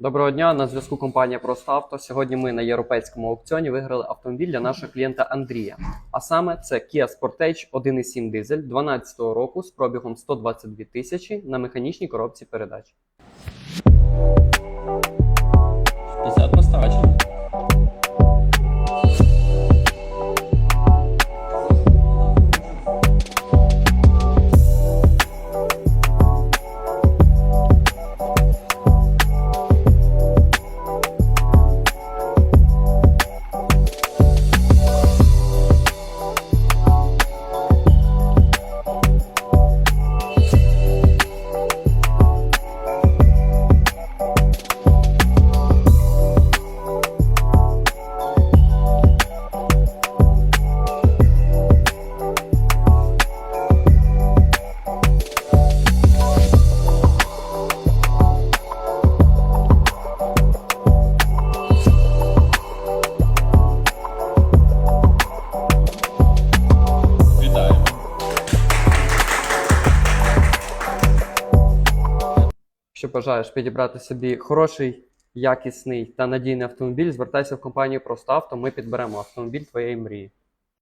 Доброго дня, на зв'язку компанія Просто Авто. Сьогодні ми на європейському аукціоні виграли автомобіль для нашого клієнта Андрія. А саме це Kia Sportage 1.7 дизель 2012 року з пробігом 122 тисячі на механічній коробці передач. Якщо бажаєш підібрати собі хороший, якісний та надійний автомобіль, звертайся в компанію Просто Авто. Ми підберемо автомобіль твоєї мрії.